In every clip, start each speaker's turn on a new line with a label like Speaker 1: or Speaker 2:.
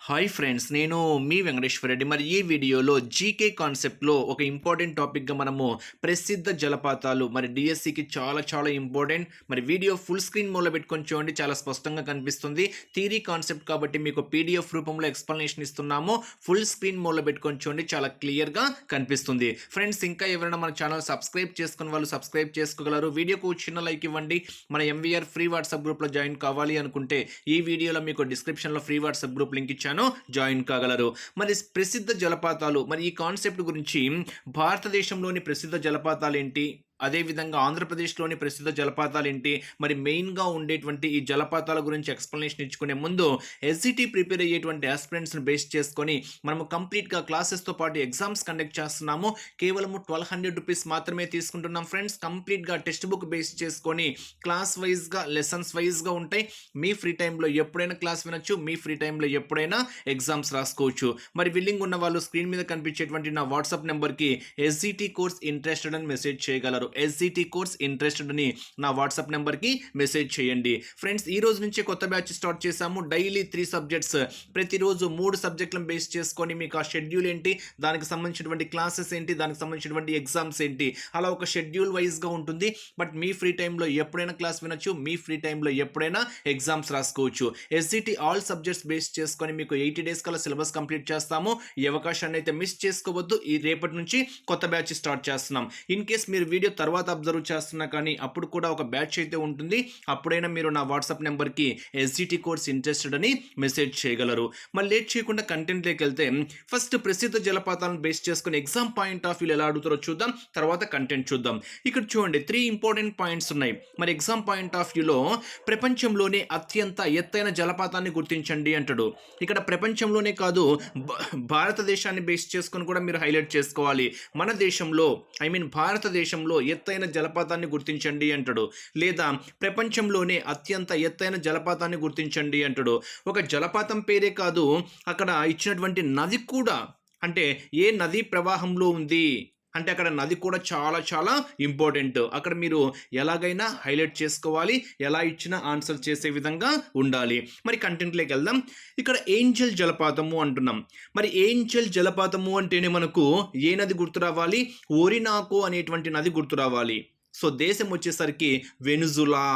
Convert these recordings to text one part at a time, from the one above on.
Speaker 1: Hi friends నేను మీ వెంకటేశ్వర రెడ్డి. మరి ఈ వీడియోలో జీకే కాన్సెప్ట్లో ఒక ఇంపార్టెంట్ టాపిక్గా మనము ప్రసిద్ధ జలపాతాలు మరి డిఎస్సికి చాలా చాలా ఇంపార్టెంట్ మరి వీడియో ఫుల్ స్క్రీన్ మూల పెట్టుకొని చూడండి చాలా స్పష్టంగా కనిపిస్తుంది. థీరీ కాన్సెప్ట్ కాబట్టి మీకు పీడిఎఫ్ రూపంలో ఎక్స్ప్లెనేషన్ ఇస్తున్నాము. ఫుల్ స్క్రీన్ మూల పెట్టుకొని చూడండి చాలా క్లియర్గా కనిపిస్తుంది. ఫ్రెండ్స్ ఇంకా ఎవరైనా మన ఛానల్ సబ్స్క్రైబ్ చేసుకున్న వాళ్ళు సబ్స్క్రైబ్ చేసుకోగలరు. వీడియోకు చిన్న లైక్ ఇవ్వండి. మన ఎంవీఆర్ ఫ్రీ వాట్సాప్ గ్రూప్లో జాయిన్ కావాలి అనుకుంటే ఈ వీడియోలో మీకు డిస్క్రిప్షన్లో ఫ్రీ వాట్సాప్ గ్రూప్ లింక్ ఇచ్చానో జాయిన్ కాగలరు. మరి ప్రసిద్ధ జలపాతాలు మరి ఈ కాన్సెప్ట్ గురించి భారతదేశంలోని ప్రసిద్ధ జలపాతాలు ఏంటి అదేవిధంగా ఆంధ్రప్రదేశ్లోని ప్రసిద్ధ జలపాతాలు ఏంటి? మరి మెయిన్గా ఉండేటువంటి ఈ జలపాతాల గురించి ఎక్స్ప్లెనేషన్ ఇచ్చుకునే ముందు ఎస్జిటి ప్రిపేర్ అయ్యేటువంటి ఆస్పిరెంట్స్ని బేస్ చేసుకొని మనము కంప్లీట్గా క్లాసెస్తో పాటు ఎగ్జామ్స్ కండక్ట్ చేస్తున్నాము. కేవలము ట్వెల్వ్ హండ్రెడ్ రూపీస్ మాత్రమే తీసుకుంటున్నాం ఫ్రెండ్స్. కంప్లీట్గా టెక్స్ట్ బుక్ బేస్ చేసుకొని క్లాస్ వైజ్గా లెసన్స్ వైజ్గా ఉంటాయి. మీ ఫ్రీ టైంలో ఎప్పుడైనా క్లాస్ వినొచ్చు. మీ ఫ్రీ టైంలో ఎప్పుడైనా ఎగ్జామ్స్ రాసుకోవచ్చు. మరి విల్లింగ్ ఉన్న వాళ్ళు స్క్రీన్ మీద కనిపించేటువంటి నా వాట్సాప్ నెంబర్కి ఎస్జిటి కోర్స్ ఇంట్రెస్టెడ్ అని మెసేజ్ చేయగలరు. ఎస్జిటి కోర్స్ ఇంట్రెస్టెడ్ అని నా వాట్సాప్ నెంబర్కి మెసేజ్ చేయండి. ఫ్రెండ్స్ ఈ రోజు నుంచే కొత్త బ్యాచ్ స్టార్ట్ చేశాము. డైలీ త్రీ సబ్జెక్ట్స్ ప్రతిరోజు మూడు సబ్జెక్టులను బేస్ చేసుకొని మీకు ఆ షెడ్యూల్ ఏంటి? దానికి సంబంధించినటువంటి క్లాసెస్ ఏంటి? దానికి సంబంధించినటువంటి ఎగ్జామ్స్ ఏంటి? అలా ఒక షెడ్యూల్ వైజ్గా ఉంటుంది. బట్ మీ ఫ్రీ టైంలో ఎప్పుడైనా క్లాస్ వినొచ్చు. మీ ఫ్రీ టైంలో ఎప్పుడైనా ఎగ్జామ్స్ రాసుకోవచ్చు. ఎస్సీటీ ఆల్ సబ్జెక్ట్స్ బేస్ చేసుకొని మీకు ఎయిటీ డేస్ కల్లా సిలబస్ కంప్లీట్ చేస్తాము. ఈ అవకాశాన్ని అయితే మిస్ చేసుకోవద్దు. ఈ రేపటి నుంచి కొత్త బ్యాచ్ స్టార్ట్ చేస్తున్నాం. ఇన్ కేస్ మీరు వీడియో తర్వాత అబ్జర్వ్ చేస్తున్నా కానీ అప్పుడు కూడా ఒక బ్యాచ్ అయితే ఉంటుంది. అప్పుడైనా మీరు నా వాట్సాప్ నెంబర్కి ఎస్జిటి కోర్స్ ఇంట్రెస్టెడ్ అని మెసేజ్ చేయగలరు. మరి లేట్ చేయకుండా కంటెంట్లోకి వెళ్తే ఫస్ట్ ప్రసిద్ధ జలపాతాలను బేస్ చేసుకుని ఎగ్జామ్ పాయింట్ ఆఫ్ వ్యూ ఎలా అడుగుతారో చూద్దాం. తర్వాత కంటెంట్ చూద్దాం. ఇక్కడ చూడండి త్రీ ఇంపార్టెంట్ పాయింట్స్ ఉన్నాయి. మరి ఎగ్జామ్ పాయింట్ ఆఫ్ వ్యూలో ప్రపంచంలోనే అత్యంత ఎత్తైన జలపాతాన్ని గుర్తించండి అంటాడు. ఇక్కడ ప్రపంచంలోనే కాదు భ- భారతదేశాన్ని బేస్ చేసుకొని కూడా మీరు హైలైట్ చేసుకోవాలి. మన దేశంలో ఐ మీన్ భారతదేశంలో ఎత్తైన జలపాతాన్ని గుర్తించండి అంటాడు. లేదా ప్రపంచంలోనే అత్యంత ఎత్తైన జలపాతాన్ని గుర్తించండి అంటాడు. ఒక జలపాతం పేరే కాదు అక్కడ ఇచ్చినటువంటి నది కూడా అంటే ఏ నదీ ప్రవాహంలో ఉంది? అంటే అక్కడ నది కూడా చాలా చాలా ఇంపార్టెంట్. అక్కడ మీరు ఎలాగైనా హైలైట్ చేసుకోవాలి ఎలా ఇచ్చినా ఆన్సర్ చేసే విధంగా ఉండాలి. మరి కంటెంట్లోకి వెళ్దాం. ఇక్కడ ఏంజల్ జలపాతము అంటున్నాం. మరి ఏంజల్ జలపాతము అంటేనే మనకు ఏ నది గుర్తు రావాలి? ఓరినాకో అనేటువంటి నది గుర్తు రావాలి. సో దేశం వచ్చేసరికి వెనుజులా.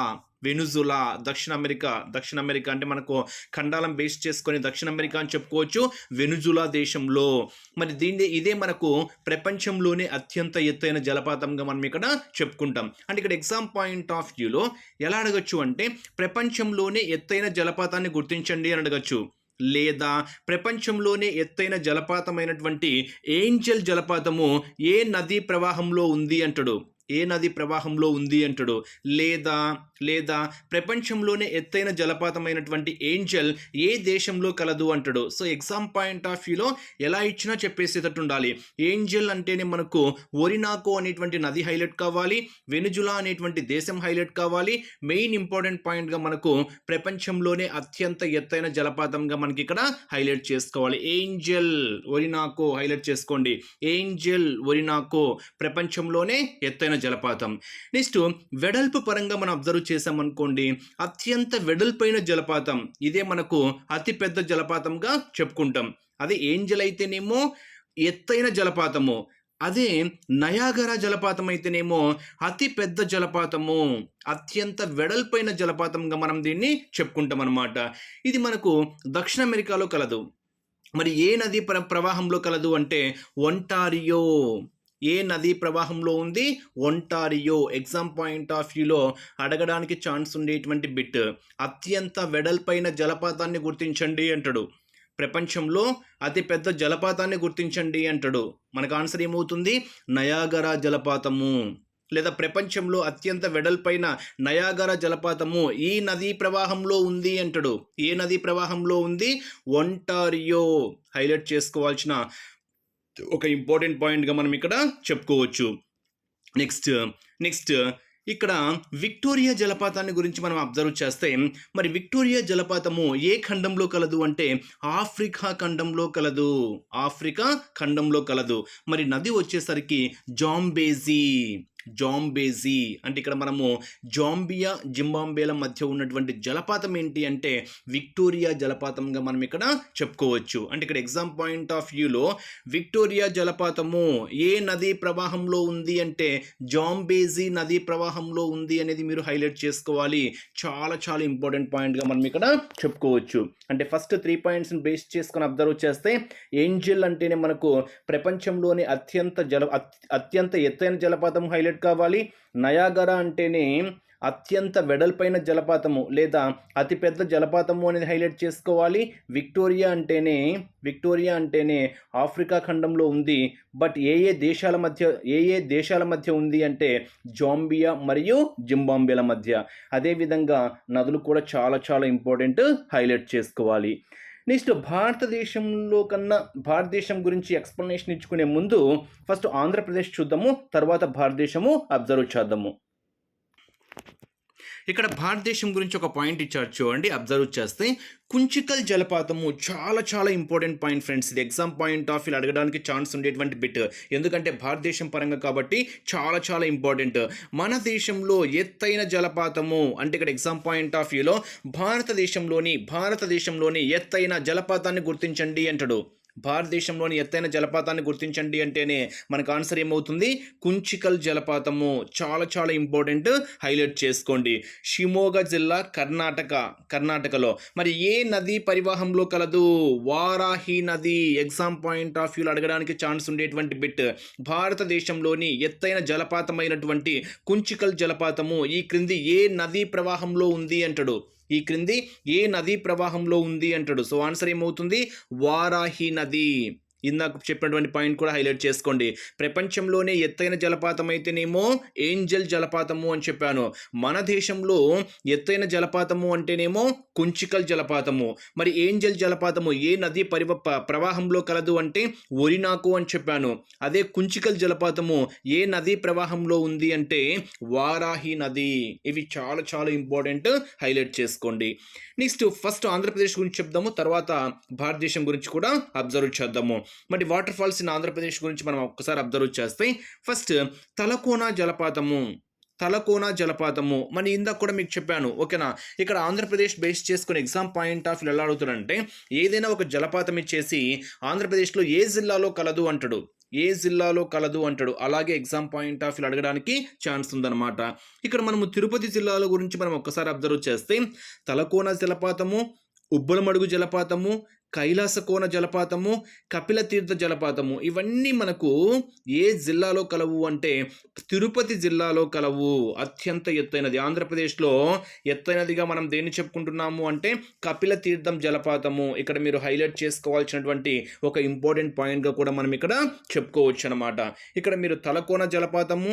Speaker 1: వెనుజులా దక్షిణ అమెరికా దక్షిణ అమెరికా అంటే మనకు ఖండాలం బేస్ చేసుకొని దక్షిణ అమెరికా అని చెప్పుకోవచ్చు వెనుజులా దేశంలో. మరి దీన్ని ఇదే మనకు ప్రపంచంలోనే అత్యంత ఎత్తైన జలపాతంగా మనం ఇక్కడ చెప్పుకుంటాం. అంటే ఇక్కడ ఎగ్జామ్ పాయింట్ ఆఫ్ వ్యూలో ఎలా అడగచ్చు అంటే ప్రపంచంలోనే ఎత్తైన జలపాతాన్ని గుర్తించండి అని అడగచ్చు. లేదా ప్రపంచంలోనే ఎత్తైన జలపాతమైనటువంటి ఏంజల్ జలపాతము ఏ నదీ ప్రవాహంలో ఉంది అంటాడు. ఏ నది ప్రవాహంలో ఉంది అంటాడు? లేదా లేదా ప్రపంచంలోనే ఎత్తైన జలపాతమైనటువంటి ఏంజల్ ఏ దేశంలో కలదు అంటాడు? సో ఎగ్జామ్ పాయింట్ ఆఫ్ వ్యూలో ఎలా ఇచ్చినా చెప్పేసేటట్టు ఉండాలి. ఏంజల్ అంటేనే మనకు ఒరినాకో అనేటువంటి నది హైలైట్ కావాలి వెనుజులా అనేటువంటి దేశం హైలైట్ కావాలి. మెయిన్ ఇంపార్టెంట్ పాయింట్గా మనకు ప్రపంచంలోనే అత్యంత ఎత్తైన జలపాతంగా మనకి ఇక్కడ హైలైట్ చేసుకోవాలి. ఏంజల్ ఒరినాకో హైలైట్ చేసుకోండి. ఏంజల్ ఒరినాకో ప్రపంచంలోనే ఎత్తైన జలపాతం. నెక్స్ట్ వెడల్పు పరంగా మనం అబ్జర్వ్ చేసామనుకోండి అత్యంత వెడల్పైన జలపాతం. ఇదే మనకు అతిపెద్ద జలపాతంగా చెప్పుకుంటాం. అదే ఏంజల్ అయితేనేమో ఎత్తైన జలపాతము. అదే నయాగర జలపాతం అయితేనేమో అతి పెద్ద జలపాతము. అత్యంత వెడల్పైన జలపాతంగా మనం దీన్ని చెప్పుకుంటాం అనమాట ఇది మనకు దక్షిణ అమెరికాలో కలదు. మరి ఏ నది ప్ర ప్రవాహంలో కలదు అంటే ఒంటారియో. ఏ నదీ ప్రవాహంలో ఉంది? ఒంటారియో. ఎగ్జామ్ పాయింట్ ఆఫ్ వ్యూలో అడగడానికి ఛాన్స్ ఉండేటువంటి బిట్ అత్యంత వెడల్పైన జలపాతాన్ని గుర్తించండి అంటాడు. ప్రపంచంలో అతిపెద్ద జలపాతాన్ని గుర్తించండి అంటాడు. మనకు ఆన్సర్ ఏమవుతుంది? నయాగరా జలపాతము. లేదా ప్రపంచంలో అత్యంత వెడల్పైన నయాగర జలపాతము ఈ నదీ ప్రవాహంలో ఉంది అంటాడు. ఏ నదీ ప్రవాహంలో ఉంది? ఒంటారియో. హైలైట్ చేసుకోవాల్సిన ఒక ఇంపార్టెంట్ పాయింట్గా మనం ఇక్కడ చెప్పుకోవచ్చు. నెక్స్ట్ నెక్స్ట్ ఇక్కడ విక్టోరియా జలపాతాన్ని గురించి మనం అబ్జర్వ్ చేస్తే మరి విక్టోరియా జలపాతము ఏ ఖండంలో కలదు అంటే ఆఫ్రికా ఖండంలో కలదు. ఆఫ్రికా ఖండంలో కలదు. మరి నది వచ్చేసరికి జాంబేజీ. జాంబేజీ. అంటే ఇక్కడ మనము జాంబియా జింబాంబేల మధ్య ఉన్నటువంటి జలపాతం ఏంటి అంటే విక్టోరియా జలపాతంగా మనం ఇక్కడ చెప్పుకోవచ్చు. అంటే ఇక్కడ ఎగ్జామ్ పాయింట్ ఆఫ్ వ్యూలో విక్టోరియా జలపాతము ఏ నదీ ప్రవాహంలో ఉంది అంటే జాంబేజీ నదీ ప్రవాహంలో ఉంది అనేది మీరు హైలైట్ చేసుకోవాలి. చాలా చాలా ఇంపార్టెంట్ పాయింట్గా మనం ఇక్కడ చెప్పుకోవచ్చు. అంటే ఫస్ట్ త్రీ పాయింట్స్ని బేస్ చేసుకొని అబ్జర్వ్ చేస్తే ఏంజిల్ అంటేనే మనకు ప్రపంచంలోని అత్యంత జల అత్యంత ఎత్తైన జలపాతం హైలైట్ కావాలి. నయాగరా అంటేనే అత్యంత వెడల్పైన జలపాతము లేదా అతిపెద్ద జలపాతము అనేది హైలైట్ చేసుకోవాలి. విక్టోరియా అంటేనే విక్టోరియా అంటేనే ఆఫ్రికా ఖండంలో ఉంది. బట్ ఏ ఏ దేశాల మధ్య ఏ ఏ దేశాల మధ్య ఉంది అంటే జాంబియా మరియు జింబాంబేల మధ్య. అదేవిధంగా నదులు కూడా చాలా చాలా ఇంపార్టెంట్ హైలైట్ చేసుకోవాలి. నెక్స్ట్ భారతదేశంలో కన్నా భారతదేశం గురించి ఎక్స్ప్లెనేషన్ ఇచ్చుకునే ముందు ఫస్ట్ ఆంధ్రప్రదేశ్ చూద్దాము తర్వాత భారతదేశము అబ్జర్వ్ చేద్దాము. ఇక్కడ భారతదేశం గురించి ఒక పాయింట్ ఇచ్చారు చూడండి అబ్జర్వ్ చేస్తే కుంచికల్ జలపాతము చాలా చాలా ఇంపార్టెంట్ పాయింట్ ఫ్రెండ్స్ ఇది ఎగ్జామ్ పాయింట్ ఆఫ్ వ్యూ అడగడానికి ఛాన్స్ ఉండేటువంటి బిట్ ఎందుకంటే భారతదేశం పరంగా కాబట్టి చాలా చాలా ఇంపార్టెంట్ మన దేశంలో ఎత్తైన జలపాతము అంటే ఇక్కడ ఎగ్జామ్ పాయింట్ ఆఫ్ వ్యూలో భారతదేశంలోని భారతదేశంలోని ఎత్తైన జలపాతాన్ని గుర్తించండి అంటాడు. భారతదేశంలోని ఎత్తైన జలపాతాన్ని గుర్తించండి అంటేనే మనకు ఆన్సర్ ఏమవుతుంది? కుంచికల్ జలపాతము. చాలా చాలా ఇంపార్టెంట్ హైలైట్ చేసుకోండి. షిమోగా జిల్లా కర్ణాటక కర్ణాటకలో. మరి ఏ నది పరివాహంలో కలదు? వారాహి నది. ఎగ్జామ్ పాయింట్ ఆఫ్ వ్యూలో అడగడానికి ఛాన్స్ ఉండేటువంటి బిట్ భారతదేశంలోని ఎత్తైన జలపాతమైనటువంటి కుంచికల్ జలపాతము. ఈ క్రింది ఏ నదీ ప్రవాహంలో ఉంది అంటాడు? ఈ క్రింది ఏ నదీ ప్రవాహంలో ఉంది అంటాడు. సో ఆన్సర్ ఏమవుతుంది? వారాహి నది. ఇందాక చెప్పినటువంటి పాయింట్ కూడా హైలైట్ చేసుకోండి. ప్రపంచంలోనే ఎత్తైన జలపాతం అయితేనేమో ఏంజల్ జలపాతము అని చెప్పాను. మన దేశంలో ఎత్తైన జలపాతము అంటేనేమో కుంచికల్ జలపాతము. మరి ఏంజల్ జలపాతము ఏ నది పరివ ప్రవాహంలో కలదు అంటే ఒరినాకు అని చెప్పాను. అదే కుంచికల్ జలపాతము ఏ నదీ ప్రవాహంలో ఉంది అంటే వారాహి నది. ఇవి చాలా చాలా ఇంపార్టెంట్ హైలైట్ చేసుకోండి. నెక్స్ట్ ఫస్ట్ ఆంధ్రప్రదేశ్ గురించి చెప్దాము. తర్వాత భారతదేశం గురించి కూడా అబ్జర్వ్ చేద్దాము. మరి వాటర్ ఫాల్స్ ఇన్ ఆంధ్రప్రదేశ్ గురించి మనం ఒక్కసారి అబ్జర్వ్ చేస్తే ఫస్ట్ తలకోన జలపాతము తలకోన జలపాతము. మరి ఇందాక కూడా మీకు చెప్పాను ఓకేనా? ఇక్కడ ఆంధ్రప్రదేశ్ బేస్ చేసుకుని ఎగ్జామ్ పాయింట్ ఆఫ్ ఎలా అడుగుతాడంటే ఏదైనా ఒక జలపాతం ఇచ్చేసి ఆంధ్రప్రదేశ్లో ఏ జిల్లాలో కలదు అంటాడు. ఏ జిల్లాలో కలదు అంటాడు. అలాగే ఎగ్జామ్ పాయింట్ ఆఫ్ వ్యూ అడగడానికి ఛాన్స్ ఉందన్నమాట. ఇక్కడ మనము తిరుపతి జిల్లాల గురించి మనం ఒక్కసారి అబ్జర్వ్ చేస్తే తలకోన జలపాతము ఉబ్బలమడుగు జలపాతము కైలాసకోన జలపాతము కపిలతీర్థ జలపాతము ఇవన్నీ మనకు ఏ జిల్లాలో కలవు అంటే తిరుపతి జిల్లాలో కలవు. అత్యంత ఎత్తైనది. ఆంధ్రప్రదేశ్లో ఎత్తైనదిగా మనం దేన్ని చెప్పుకుంటున్నాము అంటే కపిలతీర్థం జలపాతము. ఇక్కడ మీరు హైలైట్ చేసుకోవాల్సినటువంటి ఒక ఇంపార్టెంట్ పాయింట్గా కూడా మనం ఇక్కడ చెప్పుకోవచ్చు అనమాట ఇక్కడ మీరు తలకోన జలపాతము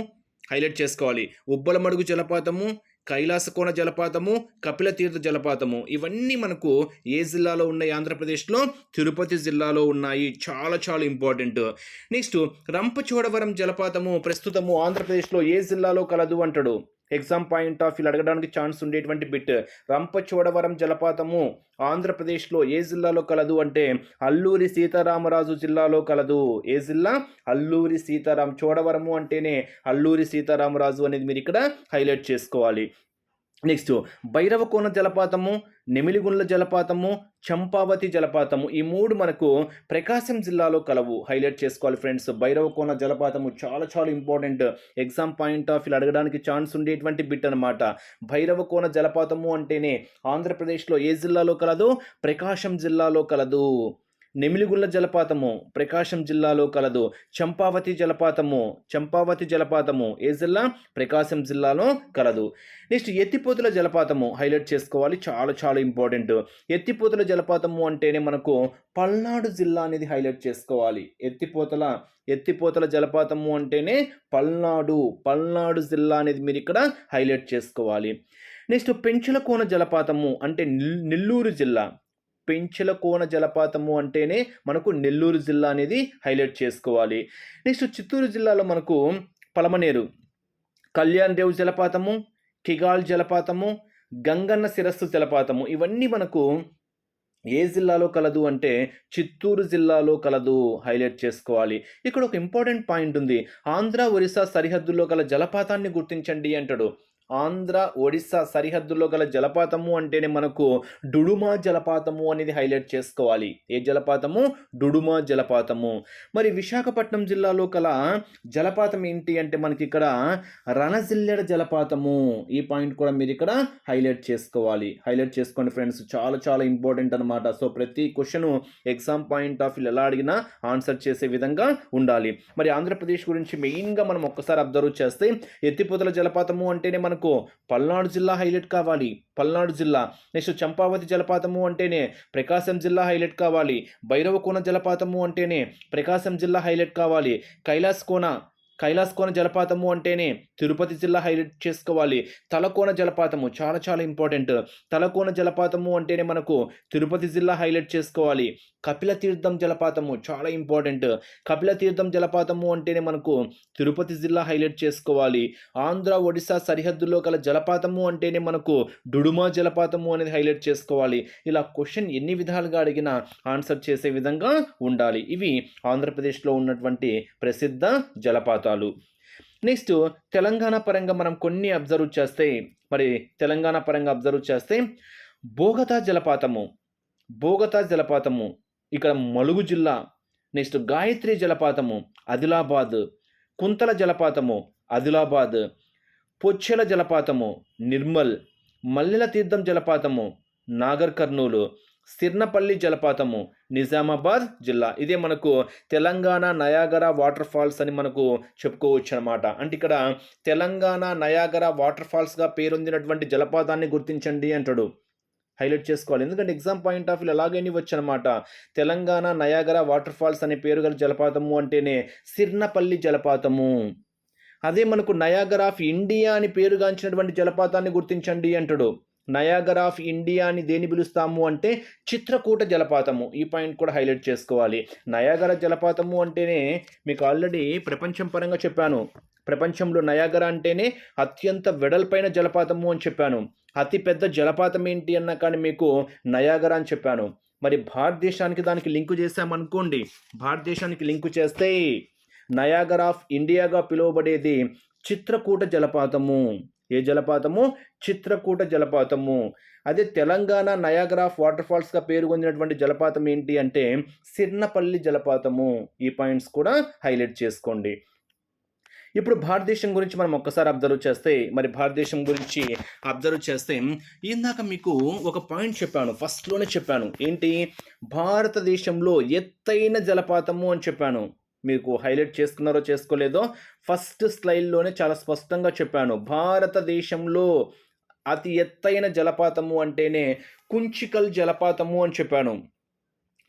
Speaker 1: హైలైట్ చేసుకోవాలి. ఉబ్బలమడుగు జలపాతము కైలాసకోన జలపాతము కపిలతీర్థ జలపాతము. ఇవన్నీ మనకు ఏ జిల్లాలో ఉన్నాయి? ఆంధ్రప్రదేశ్లో తిరుపతి జిల్లాలో ఉన్నాయి. చాలా చాలా ఇంపార్టెంట్. నెక్స్ట్ రంపచోడవరం జలపాతము ప్రస్తుతము ఆంధ్రప్రదేశ్లో ఏ జిల్లాలో కలదు అంటాడు? ఎగ్జామ్ పాయింట్ ఆఫ్ వ్యూ అడగడానికి ఛాన్స్ ఉండేటువంటి బిట్. రంపచోడవరం జలపాతము ఆంధ్రప్రదేశ్లో ఏ జిల్లాలో కలదు అంటే అల్లూరి సీతారామరాజు జిల్లాలో కలదు. ఏ జిల్లా? అల్లూరి సీతారాం చోడవరము అంటేనే అల్లూరి సీతారామరాజు అనేది మీరు ఇక్కడ హైలైట్ చేసుకోవాలి. నెక్స్ట్ భైరవకోన జలపాతము నెమిలిగుండ్ల జలపాతము చంపావతి జలపాతము ఈ మూడు మనకు ప్రకాశం జిల్లాలో కలవు. హైలైట్ చేసుకోవాలి ఫ్రెండ్స్. భైరవకోన జలపాతము చాలా చాలా important. Exam point of view అడగడానికి ఛాన్స్ ఉండేటువంటి బిట్ అనమాట భైరవకోన జలపాతము అంటేనే ఆంధ్రప్రదేశ్లో ఏ జిల్లాలో కలదు? ప్రకాశం జిల్లాలో కలదు. నెమిలిగుల్ల జలపాతము ప్రకాశం జిల్లాలో కలదు. చంపావతి జలపాతము చంపావతి జలపాతము ఏ జిల్లా? ప్రకాశం జిల్లాలో కలదు. నెక్స్ట్ ఎత్తిపోతుల జలపాతము హైలైట్ చేసుకోవాలి. చాలా చాలా ఇంపార్టెంట్. ఎత్తిపోతుల జలపాతము అంటేనే మనకు పల్నాడు జిల్లా అనేది హైలైట్ చేసుకోవాలి. ఎత్తిపోతల ఎత్తిపోతల జలపాతము అంటేనే పల్నాడు పల్నాడు జిల్లా అనేది మీరు ఇక్కడ హైలైట్ చేసుకోవాలి. నెక్స్ట్ పెంచలకోన జలపాతము అంటే నెల్లూరు జిల్లా. పెంచలకోన జలపాతము అంటేనే మనకు నెల్లూరు జిల్లా అనేది హైలైట్ చేసుకోవాలి. నెక్స్ట్ చిత్తూరు జిల్లాలో మనకు పలమనేరు కళ్యాణ్ దేవ్ జలపాతము కిగాల్ జలపాతము గంగన్న శిరస్సు జలపాతము ఇవన్నీ మనకు ఏ జిల్లాలో కలదు అంటే చిత్తూరు జిల్లాలో కలదు హైలైట్ చేసుకోవాలి. ఇక్కడ ఒక ఇంపార్టెంట్ పాయింట్ ఉంది. ఆంధ్ర ఒరిస్సా సరిహద్దుల్లో గల జలపాతాన్ని గుర్తించండి అంటాడు. ఆంధ్ర ఒడిస్సా సరిహద్దుల్లో గల జలపాతము అంటేనే మనకు డుడుమా జలపాతము అనేది హైలైట్ చేసుకోవాలి. ఏ జలపాతము? డుడుమా జలపాతము. మరి విశాఖపట్నం జిల్లాలో గల జలపాతం ఏంటి అంటే మనకి ఇక్కడ రణజిల్లెడ జలపాతము. ఈ పాయింట్ కూడా మీరు ఇక్కడ హైలైట్ చేసుకోవాలి. హైలైట్ చేసుకోండి ఫ్రెండ్స్. చాలా చాలా ఇంపార్టెంట్ అనమాట సో ప్రతి question exam point of view ఎలా అడిగినా ఆన్సర్ చేసే విధంగా ఉండాలి. మరి ఆంధ్రప్రదేశ్ గురించి మెయిన్గా మనం ఒక్కసారి అబ్జర్వ్ చేస్తే ఎత్తిపోతల జలపాతము అంటేనే మనకు పల్నాడు జిల్లా హైలైట్ కావాలి. పల్నాడు జిల్లా. నెక్స్ట్ చంపావతి జలపాతము అంటేనే ప్రకాశం జిల్లా హైలైట్ కావాలి. భైరవకోన జలపాతము అంటేనే ప్రకాశం జిల్లా హైలైట్ కావాలి. కైలాస్ కోన కైలాసకోన జలపాతము అంటేనే తిరుపతి జిల్లా హైలైట్ చేసుకోవాలి. తలకోన జలపాతము చాలా చాలా ఇంపార్టెంట్. తలకోన జలపాతము అంటేనే మనకు తిరుపతి జిల్లా హైలైట్ చేసుకోవాలి. కపిల తీర్థం జలపాతము చాలా ఇంపార్టెంట్. కపిల తీర్థం జలపాతము అంటేనే మనకు తిరుపతి జిల్లా హైలైట్ చేసుకోవాలి. ఆంధ్ర ఒడిశా సరిహద్దులో గల జలపాతము అంటేనే మనకు డుడుమా జలపాతము అనేది హైలైట్ చేసుకోవాలి. ఇలా క్వశ్చన్ ఎన్ని విధాలుగా అడిగినా ఆన్సర్ చేసే విధంగా ఉండాలి. ఇవి ఆంధ్రప్రదేశ్లో ఉన్నటువంటి ప్రసిద్ధ జలపాతాలు. నెక్స్ట్ తెలంగాణ పరంగా మనం కొన్ని అబ్జర్వ్ చేస్తే మరి తెలంగాణ పరంగా అబ్జర్వ్ చేస్తే బోగతా జలపాతము. బోగతా జలపాతము. ఇక్కడ మలుగు జిల్లా నెక్స్ట్ గాయత్రి జలపాతము ఆదిలాబాద్. కుంతల జలపాతము ఆదిలాబాద్. పొచ్చెల జలపాతము నిర్మల్. మల్లెల తీర్థం జలపాతము నాగర్ కర్నూలు. సిర్నపల్లి జలపాతము నిజామాబాద్ జిల్లా. ఇదే మనకు తెలంగాణ నయాగర వాటర్ ఫాల్స్ అని మనకు చెప్పుకోవచ్చు అనమాట అంటే ఇక్కడ తెలంగాణ నయాగర వాటర్ ఫాల్స్గా పేరొందినటువంటి జలపాతాన్ని గుర్తించండి అంటాడు. హైలైట్ చేసుకోవాలి. ఎందుకంటే ఎగ్జామ్ పాయింట్ ఆఫ్ వ్యూ ఎలాగైనా వచ్చనమాట తెలంగాణ నయాగర వాటర్ ఫాల్స్ అనే పేరు గల జలపాతము అంటేనే సిర్నపల్లి జలపాతము. అదే మనకు నయాగర్ ఆఫ్ ఇండియా అని పేరుగాంచినటువంటి జలపాతాన్ని గుర్తించండి అంటాడు. నయాగర్ ఆఫ్ ఇండియా అని దేని పిలుస్తాము అంటే చిత్రకూట జలపాతము. ఈ పాయింట్ కూడా హైలైట్ చేసుకోవాలి. నయాగర జలపాతము అంటేనే మీకు ఆల్రెడీ ప్రపంచం పరంగా చెప్పాను. ప్రపంచంలో నయాగరా అంటేనే అత్యంత వెడల్పైన జలపాతము అని చెప్పాను. అతిపెద్ద జలపాతం ఏంటి అన్నా కానీ మీకు నయాగరా అని చెప్పాను. మరి భారతదేశానికి దానికి లింకు చేసామనుకోండి భారతదేశానికి లింకు చేస్తే నయాగర్ ఆఫ్ ఇండియాగా పిలువబడేది చిత్రకూట జలపాతము. ఏ జలపాతము? చిత్రకూట జలపాతము. అదే తెలంగాణ నయాగర్ ఆఫ్ వాటర్ ఫాల్స్గా పేరు పొందినటువంటి జలపాతం ఏంటి అంటే సిర్నపల్లి జలపాతము. ఈ పాయింట్స్ కూడా హైలైట్ చేసుకోండి. ఇప్పుడు భారతదేశం గురించి మనం ఒక్కసారి అబ్జర్వ్ చేస్తే మరి భారతదేశం గురించి అబ్జర్వ్ చేస్తే ఇందాక మీకు ఒక పాయింట్ చెప్పాను ఫస్ట్లోనే చెప్పాను. ఏంటి? భారతదేశంలో ఎత్తైన జలపాతము అని చెప్పాను. మీకు హైలైట్ చేసుకున్నారో చేసుకోలేదో ఫస్ట్ స్లైడ్లోనే చాలా స్పష్టంగా చెప్పాను. భారతదేశంలో అతి ఎత్తైన జలపాతము అంటేనే కుంచికల్ జలపాతము అని చెప్పాను.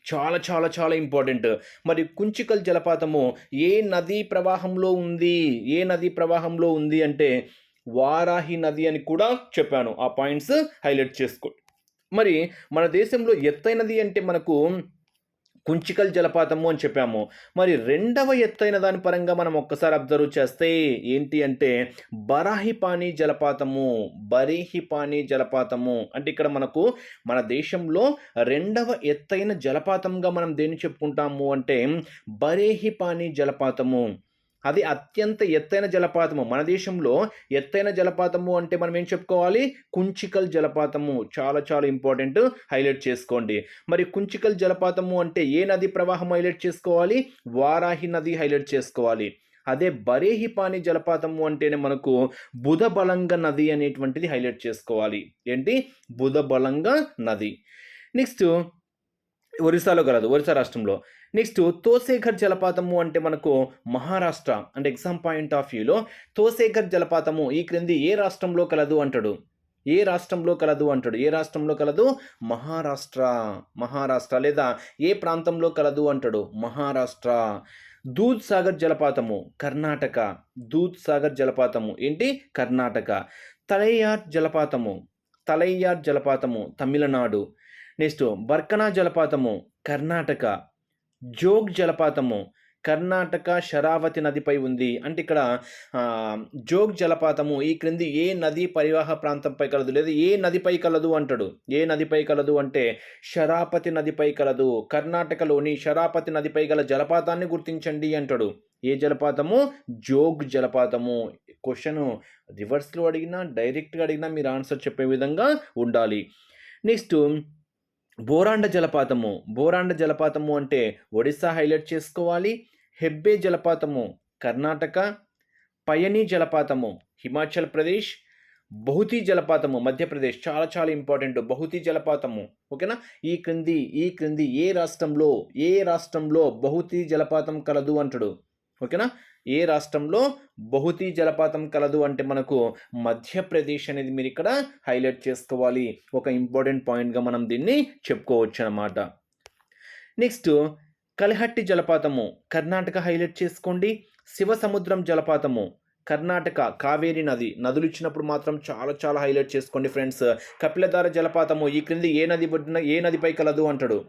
Speaker 1: చాలా చాలా చాలా ఇంపార్టెంట్ మరి కుంచికల్ జలపాతము ఏ నదీ ప్రవాహంలో ఉంది? ఏ నదీ ప్రవాహంలో ఉంది అంటే వారాహి నది అని కూడా చెప్పాను. ఆ పాయింట్స్ హైలైట్ చేసుకో మరి మన దేశంలో ఎత్తైనది అంటే మనకు కుంచికల్ జలపాతము అని చెప్పాము. మరి రెండవ ఎత్తైన దాని పరంగా మనం ఒక్కసారి అబ్జర్వ్ చేస్తే ఏంటి అంటే బరాహిపాని జలపాతము బరీహిపాని జలపాతము. అంటే ఇక్కడ మనకు మన దేశంలో రెండవ ఎత్తైన జలపాతంగా మనం దేన్ని చెప్పుకుంటాము అంటే బరేహిపాని జలపాతము. అది అత్యంత ఎత్తైన జలపాతము. మన దేశంలో ఎత్తైన జలపాతము అంటే మనం ఏం చెప్పుకోవాలి? కుంచికల్ జలపాతము. చాలా చాలా ఇంపార్టెంట్ హైలైట్ చేసుకోండి. మరి కుంచికల్ జలపాతము అంటే ఏ నది ప్రవాహం హైలైట్ చేసుకోవాలి? వారాహి నది హైలైట్ చేసుకోవాలి. అదే బరేహిపాని జలపాతము అంటేనే మనకు బుధబలంగ నది అనేటువంటిది హైలైట్ చేసుకోవాలి. ఏంటి? బుధబలంగ నది. నెక్స్ట్ ఒరిస్సాలో కలదు ఒరిస్సా రాష్ట్రంలో. నెక్స్ట్ తోసేఘర్ జలపాతము అంటే మనకు మహారాష్ట్ర అంటే ఎగ్జామ్ పాయింట్ ఆఫ్ వ్యూలో తోసేఘర్ జలపాతము ఈ క్రింది ఏ రాష్ట్రంలో కలదు అంటాడు? ఏ రాష్ట్రంలో కలదు అంటాడు? ఏ రాష్ట్రంలో కలదు? మహారాష్ట్ర మహారాష్ట్ర లేదా ఏ ప్రాంతంలో కలదు అంటాడు? మహారాష్ట్ర. దూద్ సాగర్ జలపాతము కర్ణాటక. దూద్ సాగర్ జలపాతము ఏంటి? కర్ణాటక. తలైయార్ జలపాతము తలైయార్ జలపాతము తమిళనాడు. నెక్స్ట్ బర్కనా జలపాతము కర్ణాటక. జోగ్ జలపాతము కర్ణాటక శరావతి నదిపై ఉంది. అంటే ఇక్కడ జోగ్ జలపాతము ఈ క్రింది ఏ నది పరివాహ ప్రాంతంపై కలదు లేదా ఏ నదిపై కలదు అంటాడు. ఏ నదిపై కలదు అంటే శరాపతి నదిపై కలదు. కర్ణాటకలోని శరాపతి నదిపై గల జలపాతాన్ని గుర్తించండి అంటాడు. ఏ జలపాతము? జోగ్ జలపాతము. క్వశ్చన్ రివర్స్లో అడిగినా డైరెక్ట్గా అడిగినా మీరు ఆన్సర్ చెప్పే విధంగా ఉండాలి. నెక్స్ట్ బోరాండ జలపాతము. బోరాండ జలపాతము అంటే ఒడిస్సా హైలైట్ చేసుకోవాలి. హెబ్బే జలపాతము కర్ణాటక. పయనీ జలపాతము హిమాచల్ ప్రదేశ్. బహుతి జలపాతము మధ్యప్రదేశ్. చాలా చాలా ఇంపార్టెంట్. బహుతి జలపాతము. ఓకేనా? ఈ క్రింది ఈ క్రింది ఏ రాష్ట్రంలో ఏ రాష్ట్రంలో బహుతి జలపాతం కలదు అంటాడు? ఓకేనా? ఏ రాష్ట్రంలో బహుతి జలపాతం కలదు అంటే మనకు మధ్యప్రదేశ్ అనేది మీరు ఇక్కడ హైలైట్ చేసుకోవాలి. ఒక ఇంపార్టెంట్ పాయింట్గా మనం దీన్ని చెప్పుకోవచ్చు అన్నమాట. నెక్స్ట్ కలిహట్టి జలపాతము. కర్ణాటక హైలైట్ చేసుకోండి. శివ సముద్రం జలపాతము. కర్ణాటక కావేరి నది. నదులు ఇచ్చినప్పుడు మాత్రం చాలా చాలా హైలైట్ చేసుకోండి ఫ్రెండ్స్. కపిలధార జలపాతము. ఈ క్రింది ఏ నది ఏ నదిపై కలదు అంటాడు?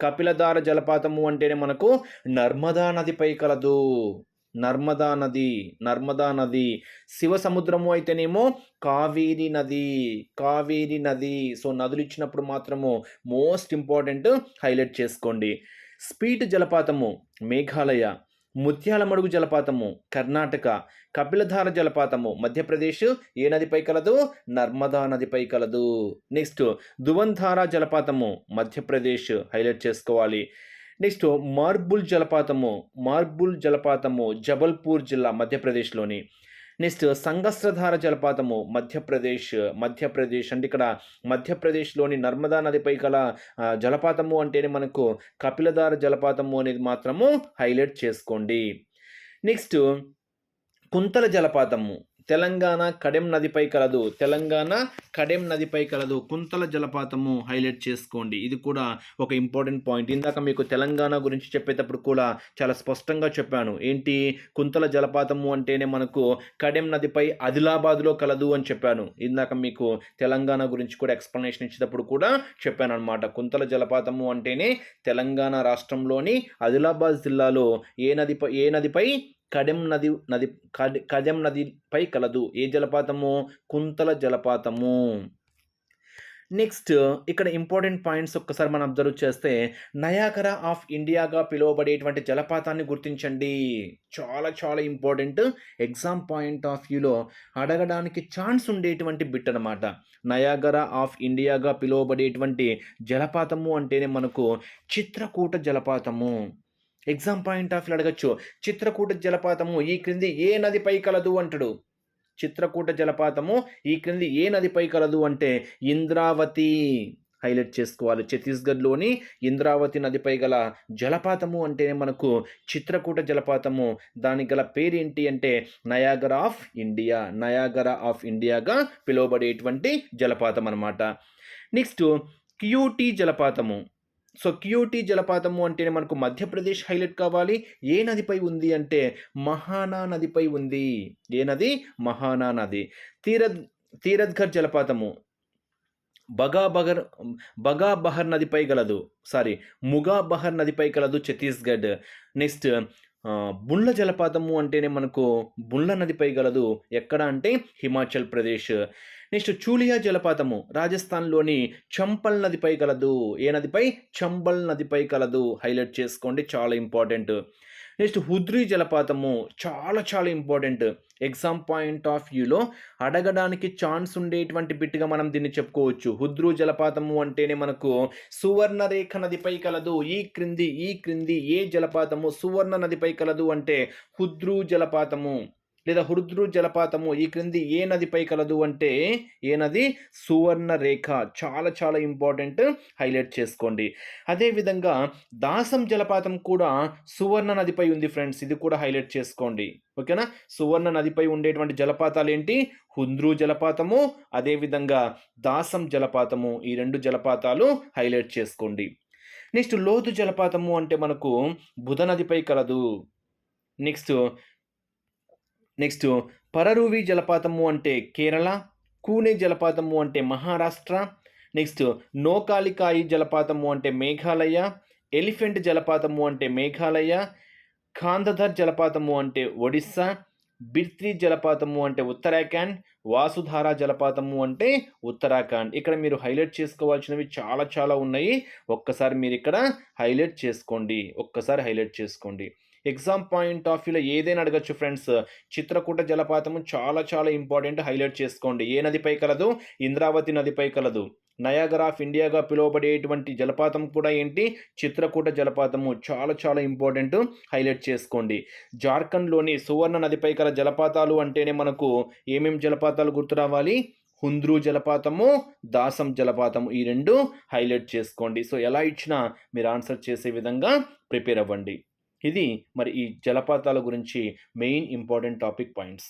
Speaker 1: కపిలధార జలపాతము అంటేనే మనకు నర్మదా నదిపై కలదు. నర్మదా నది నర్మదా నది. శివ సముద్రము అయితేనేమో కావేరి నది కావేరి నది. సో నదులు ఇచ్చినప్పుడు మాత్రము మోస్ట్ ఇంపార్టెంట్ హైలైట్ చేసుకోండి. స్పీట్ జలపాతము మేఘాలయ. ముత్యాలమడుగు జలపాతము కర్ణాటక కపిలధార జలపాతము మధ్యప్రదేశ్ ఏ నదిపై కలదు? నర్మదా నదిపై కలదు. నెక్స్ట్ దువంధార జలపాతము మధ్యప్రదేశ్ హైలైట్ చేసుకోవాలి. నెక్స్ట్ మార్బుల్ జలపాతము మార్బుల్ జలపాతము జబల్పూర్ జిల్లా మధ్యప్రదేశ్లోని నెక్స్ట్ సంగస్రధార జలపాతము మధ్యప్రదేశ్ మధ్యప్రదేశ్ అంటే ఇక్కడ మధ్యప్రదేశ్లోని నర్మదా నదిపై గల జలపాతము అంటేనే మనకు కపిలధార జలపాతము అనేది మాత్రము హైలైట్ చేసుకోండి. నెక్స్ట్ కుంతల జలపాతము. తెలంగాణ కడెం నదిపై కలదు. తెలంగాణ కడెం నదిపై కలదు. కుంతల జలపాతము హైలైట్ చేసుకోండి. ఇది కూడా ఒక ఇంపార్టెంట్ పాయింట్. ఇందాక మీకు తెలంగాణ గురించి చెప్పేటప్పుడు కూడా చాలా స్పష్టంగా చెప్పాను. ఏంటి? కుంతల జలపాతము అంటేనే మనకు కడెం నదిపై ఆదిలాబాద్లో కలదు అని చెప్పాను. ఇందాక మీకు తెలంగాణ గురించి కూడా ఎక్స్ప్లెనేషన్ ఇచ్చేటప్పుడు కూడా చెప్పాను అనమాట కుంతల జలపాతము అంటేనే తెలంగాణ రాష్ట్రంలోని ఆదిలాబాద్ జిల్లాలో ఏ నదిపై ఏ నదిపై కడెం నది నది కడెం నదిపై కలదు. ఏ జలపాతము? కుంతల జలపాతము. నెక్స్ట్ ఇక్కడ ఇంపార్టెంట్ పాయింట్స్ ఒక్కసారి మనం అబ్జర్వ్ చేస్తే నయాగర ఆఫ్ ఇండియాగా పిలువబడేటువంటి జలపాతాన్ని గుర్తించండి. చాలా చాలా ఇంపార్టెంట్ ఎగ్జామ్ పాయింట్ ఆఫ్ వ్యూలో అడగడానికి ఛాన్స్ ఉండేటువంటి బిట్ అనమాట నయాగర ఆఫ్ ఇండియాగా పిలువబడేటువంటి జలపాతము అంటేనే మనకు చిత్రకూట జలపాతము. ఎగ్జామ్ పాయింట్ ఆఫ్ వ్యూ అడగచ్చు. చిత్రకూట జలపాతము ఈ క్రింది ఏ నదిపై కలదు అంటాడు. చిత్రకూట జలపాతము ఈ క్రింది ఏ నదిపై కలదు అంటే ఇంద్రావతి. హైలైట్ చేసుకోవాలి. ఛత్తీస్గఢ్లోని ఇంద్రావతి నదిపై గల జలపాతము అంటేనే మనకు చిత్రకూట జలపాతము. దానికి గల పేరేంటి అంటే Niagara of India. Niagara of ఇండియాగా పిలువబడేటువంటి జలపాతం అనమాట నెక్స్ట్ క్యూటీ జలపాతము. సో క్యూటీ జలపాతము అంటేనే మనకు మధ్యప్రదేశ్ హైలైట్ కావాలి. ఏ నదిపై ఉంది అంటే మహానా నదిపై ఉంది. ఏ నది? మహానా నది. తీరద్ తీరద్ఘర్ జలపాతము. బగా బగర్ బగా బహర్ నదిపై గలదు. సారీ ముగా బహర్ నదిపై కలదు ఛత్తీస్గఢ్. నెక్స్ట్ బుండ్ల జలపాతము అంటేనే మనకు బుండ్ల నదిపై గలదు. ఎక్కడ అంటే హిమాచల్ ప్రదేశ్. నెక్స్ట్ చూలియా జలపాతము రాజస్థాన్లోని చంపల్ నదిపై కలదు. ఏ నదిపై? చంబల్ నదిపై కలదు. హైలైట్ చేసుకోండి చాలా ఇంపార్టెంట్. నెక్స్ట్ హుద్రి జలపాతము చాలా చాలా ఇంపార్టెంట్. ఎగ్జామ్ పాయింట్ ఆఫ్ వ్యూలో అడగడానికి ఛాన్స్ ఉండేటువంటి బిట్గా మనం దీన్ని చెప్పుకోవచ్చు. హుద్రు జలపాతము అంటేనే మనకు సువర్ణరేఖ నదిపై కలదు. ఈ క్రింది ఈ క్రింది ఏ జలపాతము సువర్ణ నదిపై కలదు అంటే హుద్రు జలపాతము. లేదా హుద్రు జలపాతము ఈ క్రింది ఏ నదిపై కలదు అంటే ఏ నది సువర్ణ రేఖ. చాలా చాలా ఇంపార్టెంట్ హైలైట్ చేసుకోండి. అదేవిధంగా దాసం జలపాతం కూడా సువర్ణ నదిపై ఉంది ఫ్రెండ్స్. ఇది కూడా హైలైట్ చేసుకోండి. ఓకేనా? సువర్ణ నదిపై ఉండేటువంటి జలపాతాలు ఏంటి? హుంద్రు జలపాతము అదేవిధంగా దాసం జలపాతము ఈ రెండు జలపాతాలు హైలైట్ చేసుకోండి. నెక్స్ట్ లోతు జలపాతము అంటే మనకు బుధ నదిపై కలదు. నెక్స్ట్ నెక్స్ట్ పరరువి జలపాతము అంటే కేరళ కూనే జలపాతము అంటే మహారాష్ట్ర నెక్స్ట్ నోకాలికాయి జలపాతము అంటే మేఘాలయ ఎలిఫెంట్ జలపాతము అంటే మేఘాలయ ఖాందధర్ జలపాతము అంటే ఒడిస్సా బిర్త్రి జలపాతము అంటే ఉత్తరాఖండ్ వాసుధార జలపాతము అంటే ఉత్తరాఖండ్. ఇక్కడ మీరు హైలైట్ చేసుకోవాల్సినవి చాలా చాలా ఉన్నాయి. ఒక్కసారి మీరు ఇక్కడ హైలైట్ చేసుకోండి. ఒక్కసారి హైలైట్ చేసుకోండి. ఎగ్జామ్ పాయింట్ ఆఫ్ వ్యూలో ఏదైనా అడగచ్చు ఫ్రెండ్స్. చిత్రకూట జలపాతము చాలా చాలా ఇంపార్టెంట్ హైలైట్ చేసుకోండి. ఏ నదిపై కలదు? ఇంద్రావతి నదిపై కలదు. నయాగర్ ఆఫ్ ఇండియాగా పిలువబడేటువంటి జలపాతం కూడా ఏంటి? చిత్రకూట జలపాతము చాలా చాలా ఇంపార్టెంట్ హైలైట్ చేసుకోండి. జార్ఖండ్లోని సువర్ణ నదిపై కల జలపాతాలు అంటేనే మనకు ఏమేమి జలపాతాలు గుర్తు రావాలి? హుంద్రు జలపాతము దాసం జలపాతము ఈ రెండు హైలైట్ చేసుకోండి. సో ఎలా ఇచ్చినా మీరు ఆన్సర్ చేసే విధంగా ప్రిపేర్ అవ్వండి. ఇది మరి ఈ జలపాతాల గురించి మెయిన్ ఇంపార్టెంట్ టాపిక్ పాయింట్స్.